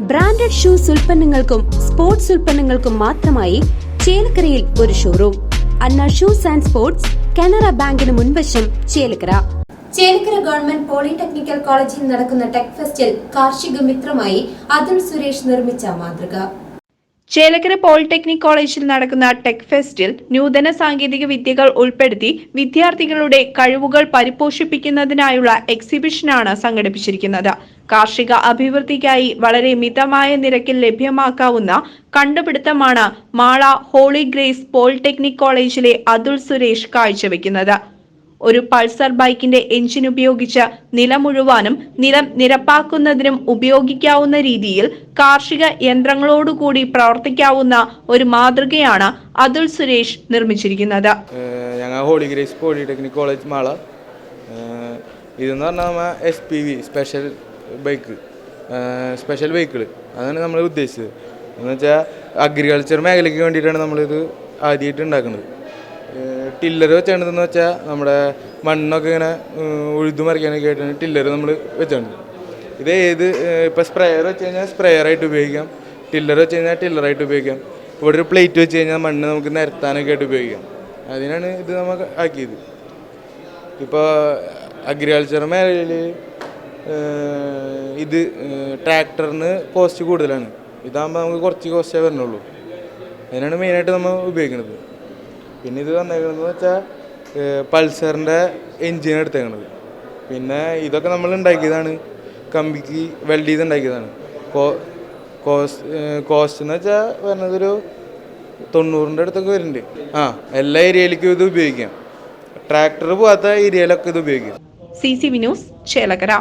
Branded shoes ഉൽപ്പന്നങ്ങൾക്കും sports ഉൽപ്പന്നങ്ങൾക്കും മാത്രമായി ചേലക്കരയിൽ ഒരു showroom Anna shoes and sports Canara ബാങ്കിന് മുൻവശം ചേലക്കര. ചേലക്കര ഗവൺമെന്റ് പോളിടെക്നിക്കൽ കോളേജിൽ നടക്കുന്ന ടെക് ഫെസ്റ്റിൽ കാർഷിക മിത്രമായി അതുൽ സുരേഷ് നിർമ്മിച്ച മാതൃക. ചേലക്കര പോളിടെക്നിക് കോളേജിൽ നടക്കുന്ന ടെക് ഫെസ്റ്റിൽ നൂതന സാങ്കേതിക വിദ്യകൾ ഉൾപ്പെടുത്തി വിദ്യാർത്ഥികളുടെ കഴിവുകൾ പരിപോഷിപ്പിക്കുന്നതിനായുള്ള എക്സിബിഷനാണ് സംഘടിപ്പിച്ചിരിക്കുന്നത്. കാർഷിക അഭിവൃദ്ധിക്കായി വളരെ മിതമായ നിരക്കിൽ ലഭ്യമാക്കാവുന്ന കണ്ടുപിടുത്തമാണ് മാള ഹോളി ഗ്രേസ് പോളിടെക്നിക് കോളേജിലെ അതുൽ സുരേഷ് കാഴ്ചവെക്കുന്നത്. ഒരു പൾസർ ബൈക്കിന്റെ എഞ്ചിൻ ഉപയോഗിച്ച് നിലമുഴുവാനും നിലം നിരപ്പാക്കുന്നതിനും ഉപയോഗിക്കാവുന്ന രീതിയിൽ കാർഷിക യന്ത്രങ്ങളോടുകൂടി പ്രവർത്തിക്കാവുന്ന ഒരു മാതൃകയാണ് അതുൽ സുരേഷ് നിർമ്മിച്ചിരിക്കുന്നത്. Holy grace polytechnic college Mala. ഇതെന്ന് പറഞ്ഞാൽ S P V special bike. Special vehicle അതാണ് നമ്മൾ ഉദ്ദേശിച്ചത്. എന്ന് വെച്ചാൽ അഗ്രികൾച്ചർ മേഖലയ്ക്ക് വേണ്ടിയിട്ടാണ് നമ്മളിത് ആദ്യമായിട്ട് ഉണ്ടാക്കുന്നത് ടില്ലർ വെച്ചാണെന്ന് വെച്ചാൽ നമ്മുടെ മണ്ണൊക്കെ ഇങ്ങനെ ഉഴുതു മറിക്കാനൊക്കെ ആയിട്ടാണ് ടില്ലർ നമ്മൾ വെച്ചാണ് ഇത് ഏത് ഇപ്പോൾ സ്പ്രെയർ വെച്ച് കഴിഞ്ഞാൽ സ്പ്രെയറായിട്ട് ഉപയോഗിക്കാം. ടില്ലർ വെച്ച് കഴിഞ്ഞാൽ ടില്ലറായിട്ട് ഉപയോഗിക്കാം. ഇവിടെ ഒരു പ്ലേറ്റ് വെച്ച് കഴിഞ്ഞാൽ മണ്ണ് നമുക്ക് നിരത്താനൊക്കെ ആയിട്ട് ഉപയോഗിക്കാം. അതിനാണ് ഇത് നമ്മൾ ആക്കിയത്. ഇപ്പോൾ അഗ്രികൾച്ചർ മേഖലയിൽ ഇത് ട്രാക്ടറിന് കോസ്റ്റ് കൂടുതലാണ്. ഇതാകുമ്പോൾ നമുക്ക് കുറച്ച് കോസ്റ്റേ വരുന്നുള്ളൂ അതിനാണ് മെയിനായിട്ട് നമ്മൾ ഉപയോഗിക്കുന്നത് പിന്നെ ഇത് വന്നേക്കുന്നത് വെച്ചാൽ പൾസറിന്റെ എൻജിൻ എടുത്തേക്കണത്. പിന്നെ ഇതൊക്കെ നമ്മൾ ഉണ്ടാക്കിയതാണ്. കമ്പിക്ക് വെൽഡ് ചെയ്ത് ഉണ്ടാക്കിയതാണ്. കോസ്റ്റ് കോസ്റ്റ് എന്ന് വെച്ചാൽ വരുന്നതൊരു തൊണ്ണൂറിന്റെ അടുത്തൊക്കെ വരുന്നുണ്ട്. ആ എല്ലാ ഏരിയയിലേക്കും ഇത് ഉപയോഗിക്കാം. ട്രാക്ടർ പോകാത്ത ഏരിയയിലൊക്കെ ഇത് ഉപയോഗിക്കാം. C C V news Chelakkara.